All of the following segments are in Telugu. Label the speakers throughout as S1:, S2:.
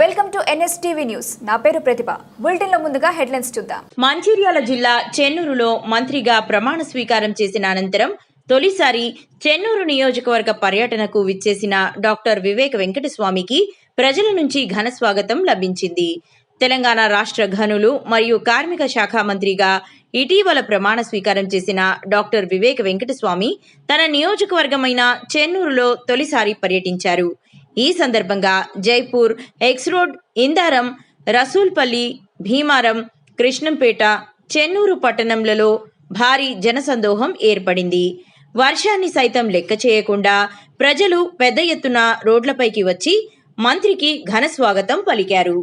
S1: Welcome to NSTV news. నా పేరు ప్రతిభ. బులెటిన్లో ముందుగా హెడ్లైన్స్ చూద్దాం.
S2: మంచిర్యాల జిల్లా చెన్నూరులో మంత్రిగా ప్రమాణ స్వీకారం చేసిన అనంతరం తొలిసారి చెన్నూరు నియోజకవర్గ పర్యటనకు విచ్చేసిన డాక్టర్ వివేక్ వెంకటస్వామికి ప్రజల నుంచి ఘన స్వాగతం లభించింది. తెలంగాణ రాష్ట్ర ఘనులు మరియు కార్మిక శాఖ మంత్రిగా ఇటీవల ప్రమాణ స్వీకారం చేసిన డాక్టర్ వివేక్ వెంకటస్వామి తన నియోజకవర్గమైన చెన్నూరులో తొలిసారి పర్యటించారు. ఈ సందర్భంగా జైపూర్ ఎక్స్ రోడ్ ఇందారం రసూల్పల్లి భీమారం కృష్ణంపేట చెన్నూరు పట్టణంలలో భారీ జనసందోహం ఏర్పడింది. వర్షాన్ని సైతం లెక్క చేయకుండా ప్రజలు పెద్ద ఎత్తున రోడ్లపైకి వచ్చి మంత్రికి ఘన స్వాగతం పలికారు.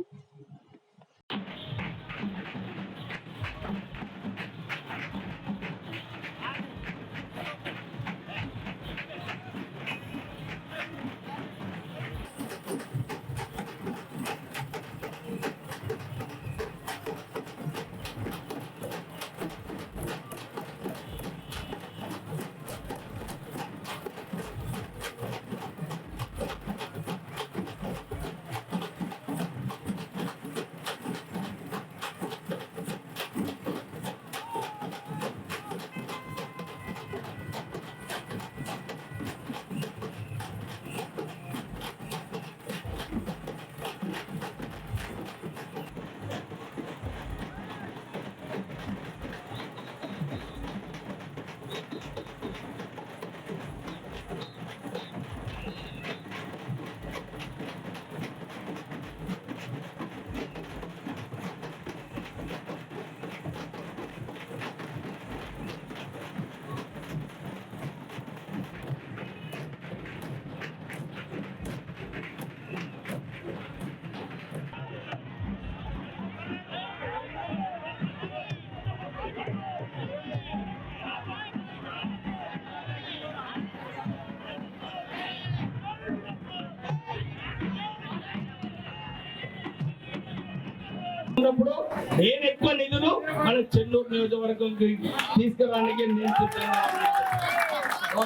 S3: ఉన్నప్పుడు నేను ఎక్కువ నిధులు మన చెన్నూరు నియోజకవర్గంకి తీసుకురానికి నేను సిద్ధంగా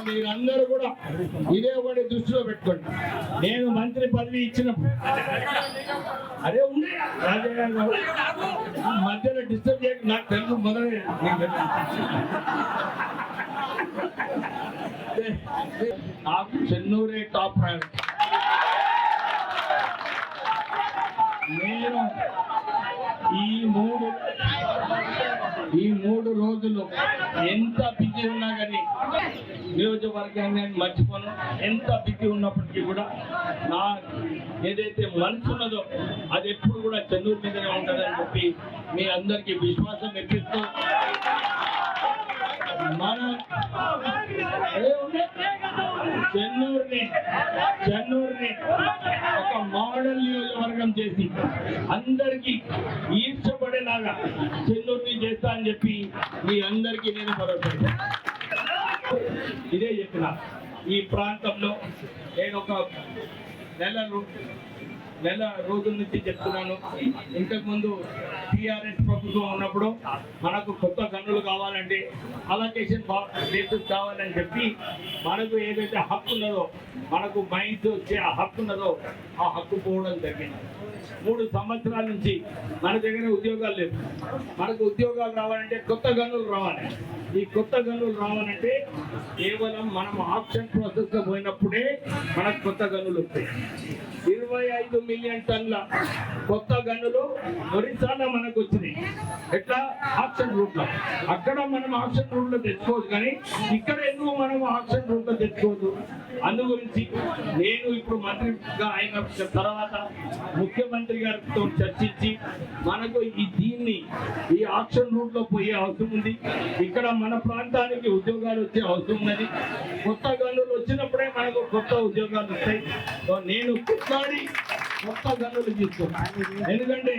S3: మీరందరూ కూడా ఇదే ఒకటి దృష్టిలో పెట్టుకోండి. నేను మంత్రి పదవి ఇచ్చినప్పుడు అదే ఉంది రాజయ్య మధ్యలో డిస్టర్బ్ చేయక నాకు తెలుగు మొదలే నాకు చెన్నూరే టాప్ ప్రయారిటీ. నేను ఈ మూడు ఈ మూడు రోజులు ఎంత బిజీ ఉన్నా కానీ నియోజకవర్గాన్ని నేను మర్చిపోను. ఎంత బిజీ ఉన్నప్పటికీ కూడా నా ఏదైతే మనసు ఉన్నదో అది ఎప్పుడు కూడా చెన్నూరు మీదనే ఉంటుందని చెప్పి మీ అందరికీ విశ్వాసం ఇప్పిస్తూ మన చెన్నూరుని చెన్నూరుని ఒక మోడల్ నియోజకవర్గం చేసి అందరికీ ఈర్చపడేలాగా చెన్నూరుని చేస్తా అని చెప్పి మీ అందరికీ నేను భరోసా ఇదే చెప్పిన. ఈ ప్రాంతంలో నేను ఒక నెల నెల రోజుల నుంచి చెప్తున్నాను. ఇంతకు ముందు టిఆర్ఎస్ ప్రభుత్వం ఉన్నప్పుడు మనకు కొత్త గన్నులు కావాలంటే అలొకేషన్ బేసిస్ కావాలని చెప్పి మనకు ఏదైతే హక్కు ఉన్నదో మనకు మైండ్ వచ్చే ఆ హక్కు ఉన్నదో ఆ హక్కు పోవడం జరిగింది. మూడు సంవత్సరాల నుంచి మన దగ్గర ఉద్యోగాలు లేవు. మనకు ఉద్యోగాలు రావాలంటే కొత్త గనులు రావాలి. ఈ కొత్త గనులు రావాలంటే కేవలం మనం ఆప్షన్ ప్రాసెస్లో పోయినప్పుడే మనకు కొత్త గనులు వస్తాయి. ఇరవై ఐదు మిలియన్ టన్ల కొత్త గన్నులు ఒరిస్సాలో మనకు వచ్చినాయి. ఎట్లా? ఆప్షన్ రూట్లో. అక్కడ మనం ఆప్షన్ రూట్లో తెచ్చుకోవచ్చు కానీ ఇక్కడ ఎందుకు మనం ఆప్షన్ రూట్లో తెచ్చుకోవద్దు? అందు గురించి నేను ఇప్పుడు మంత్రిగా అయిన తర్వాత ముఖ్యమంత్రి గారితో చర్చించి మనకు ఈ దీన్ని ఈ ఆప్షన్ రూట్లో పోయే అవసరం ఉంది. ఇక్కడ మన ప్రాంతానికి ఉద్యోగాలు వచ్చే అవసరం ఉన్నది. కొత్త గనులు వచ్చినప్పుడే మనకు కొత్త ఉద్యోగాలు వస్తాయి. నేను కొట్లాడి కొత్త గనులు ఎందుకంటే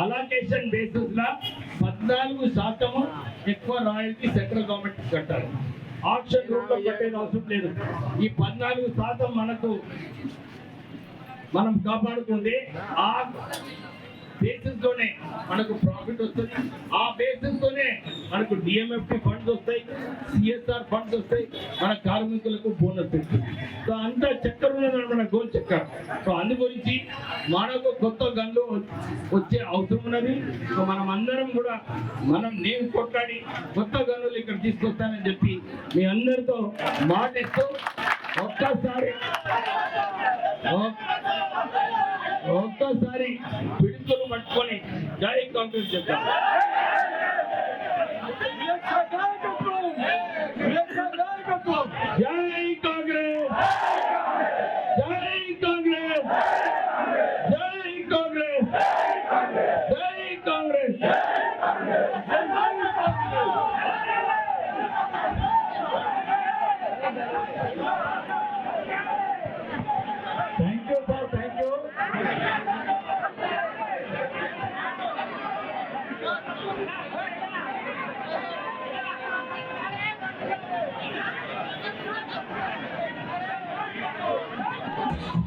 S3: అలాకేషన్ బేసిస్ లా పద్నాలుగు శాతము ఎక్కువ రాయల్టీ సెంట్రల్ గవర్నమెంట్ కట్టాలి ఆప్షన్ రూట్ కట్టేది అవసరం లేదు. ఈ పద్నాలుగు శాతం మనకు మనం కాపాడుకుంటే ఆ బేసిస్ తోనే మనకు ప్రాఫిట్ వస్తుంది. ఆ బేసిస్ తోనే మనకు డిఎంఎఫ్టి ఫండ్స్ వస్తాయి. సిఎస్ఆర్ ఫండ్స్ వస్తాయి. మన కార్మికులకు బోనస్ వస్తుంది సో అంతా చక్కెర ఉన్నది మన గోల్ చక్కెర. సో అందు గురించి మనకు కొత్త గన్లు వచ్చే అవసరం ఉన్నది. సో మనం అందరం కూడా మనం నేను కొట్లాడి కొత్త గన్నులు ఇక్కడ తీసుకొస్తానని చెప్పి మీ అందరితో మాటిస్తూ ఒక్కసారి ఒక్కసారి పిడుతులు పట్టుకొని జై కాంగ్రెస్ చెప్తాం.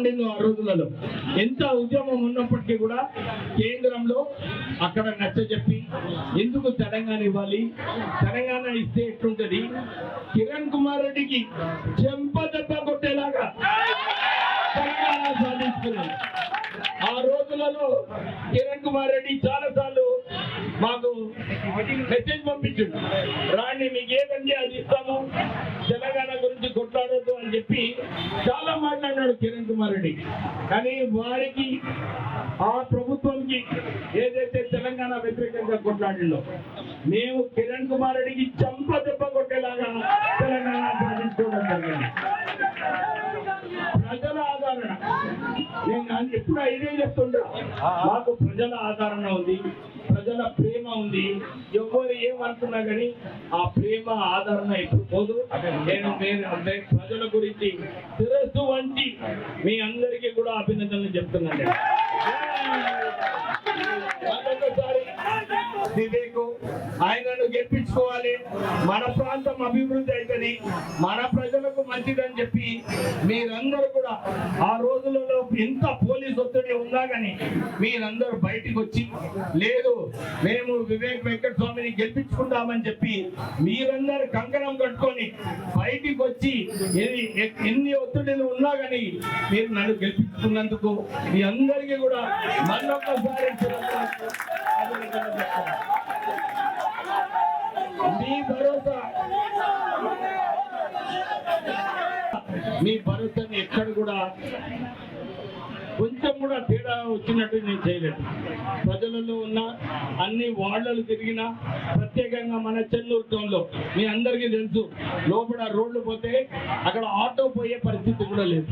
S3: ఉండిందో ఆ రోజులలో. ఎంత ఉద్యమం ఉన్నప్పటికీ కూడా కేంద్రంలో అక్కడ నచ్చ చెప్పి ఎందుకు తెలంగాణ ఇవ్వాలి? తెలంగాణ ఇస్తే ఎట్లుంటది? కిరణ్ కుమార్ రెడ్డికి చెంప దెబ్బ కొట్టేలాగా తెలంగాణ సాధించుకున్నాం ఆ కిరణ్ కుమార్ రెడ్డి చాలా సార్లు మాకు మెసేజ్ పంపించిండు. రాణి మీకు ఏదండి అది ఇస్తాము? తెలంగాణ గురించి కొట్లాడద్దు అని చెప్పి చాలా మాట్లాడినాడు కిరణ్ కుమార్ రెడ్డి. కానీ వారికి ఆ ప్రభుత్వంకి ఏదైతే తెలంగాణ వ్యతిరేకంగా కొట్లాడిందో మేము కిరణ్ కుమార్ రెడ్డికి చంప దెబ్బ కొట్టేలాగా తెలంగాణ సాధించుకోవడం జరిగింది. ప్రజల నేను ఎప్పుడు ఇదే చెప్తుంటా మాకు ప్రజల ఆదరణ ఉంది ప్రజల ప్రేమ ఉంది. ఎవరు ఏమనుకున్నా కానీ ఆ ప్రేమ ఆదరణ ఎప్పుడు పోదు. నేను ప్రజల గురించి శిరస్సు వంచి మీ అందరికీ కూడా అభినందనలు చెప్తున్నాను. మరొకసారి వివేకు ఆయనను గెలిపించుకోవాలి. మన ప్రాంతం అభివృద్ధి అవుతుంది మన ప్రజలకు మంచిదని చెప్పి మీరందరూ కూడా ఆ రోజులలో ఎంత పోలీస్ ఒత్తిడి ఉన్నా కానీ మీరందరూ బయటికి వచ్చి లేదు మేము వివేక్ వెంకట స్వామిని గెలిపించుకుంటామని చెప్పి మీరందరూ కంకణం కట్టుకొని బయటికి వచ్చి ఎన్ని ఒత్తిడిలు ఉన్నా కానీ మీరు నన్ను గెలిపించుకున్నందుకు మీ అందరికీ కూడా మళ్ళొక్కసారి అభినందనలు మీ భరోసా. మీ భరోసాని ఎక్కడ కూడా కొంచెం కూడా తేడా వచ్చినట్టు నేను చేయలేదు. ప్రజలలో ఉన్న అన్ని వార్డులు తిరిగిన ప్రత్యేకంగా మన చెన్నూరు టౌన్లో మీ అందరికీ తెలుసు లోపల రోడ్లు పోతే అక్కడ ఆటో పోయే పరిస్థితి కూడా లేదు.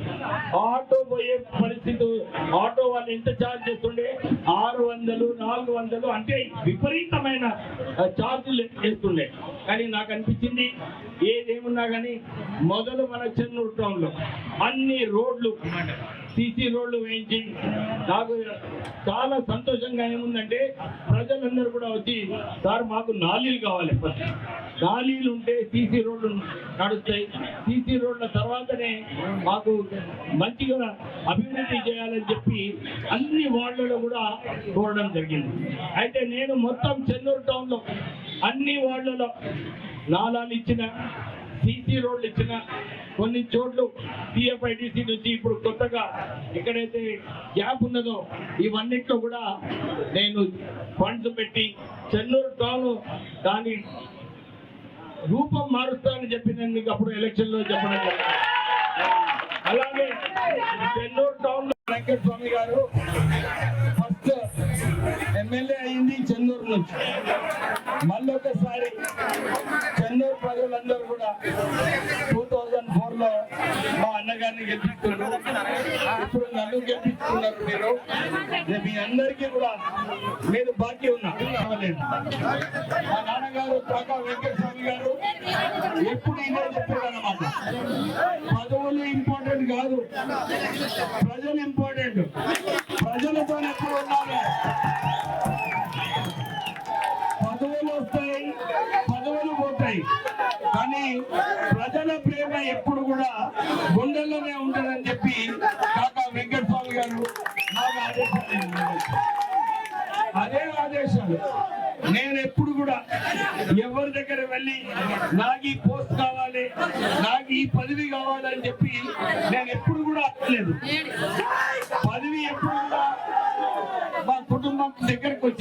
S3: ఆటో పోయే పరిస్థితి ఆటో వాళ్ళు ఎంత ఛార్జ్ చేస్తుండే ఆ వందలు నాలుగు వందలు అంటే విపరీతమైన చార్జీలు ఛార్జీలు కానీ నాకు అనిపించింది ఏదేమున్నా కానీ మొదలు మన చెన్నూరు టౌన్లో అన్ని రోడ్లు సీసీ రోడ్లు వేయించి నాకు చాలా సంతోషంగా ఏముందంటే ప్రజలందరూ కూడా వచ్చి సార్ మాకు నాలీలు కావాలి ఫస్ట్. నాలీలు ఉంటే సీసీ రోడ్లు నడుస్తాయి. సీసీ రోడ్ల తర్వాతనే మాకు మంచిగా అభివృద్ధి చేయాలని చెప్పి అన్ని వార్డులలో కూడా కోరడం జరిగింది. అయితే నేను మొత్తం చెన్నూరు టౌన్లో అన్ని వార్డులలో నాలాలు ఇచ్చిన సీసీ రోడ్లు ఇచ్చిన కొన్ని చోట్లు టిఎఫ్ఐడిసి నుంచి ఇప్పుడు కొత్తగా ఎక్కడైతే గ్యాప్ ఉన్నదో ఇవన్నిట్లో కూడా నేను ఫండ్స్ పెట్టి చెన్నూరు టౌన్ దాని రూపం మారుస్తానని చెప్పి నేను మీకు అప్పుడు ఎలక్షన్లో చెప్పడం జరిగింది. అలాగే చెన్నూరు టౌన్లో వెంకట స్వామి గారు ఫస్ట్ ఎమ్మెల్యే అయింది చెన్నూరు నుంచి మళ్ళీ ఒకసారి చెన్నూరు ప్రజలందరూ కూడా టూ థౌజండ్ ఫోర్లో మా అన్నగారిని గారిని గెలిపించారు ఇప్పుడు నన్ను ఉన్నారు మీరు. మీ అందరికీ కూడా మీరు బాకీ ఉన్నా. మా నాన్నగారు కాకా వెంకటస్వామి గారు ఎప్పుడు ఇదే చెప్పారు అన్నమాట పదవులు ఇంపార్టెంట్ కాదు. ప్రజలు ఇంపార్టెంట్ నేను ఎప్పుడు కూడా ఎవరి దగ్గర వెళ్ళి నాకు ఈ పోస్ట్ కావాలి నాకు ఈ పదవి కావాలని చెప్పి నేను ఎప్పుడు కూడా అక్కలేదు పదవి ఎప్పుడు కూడా మా కుటుంబం దగ్గరకు వచ్చి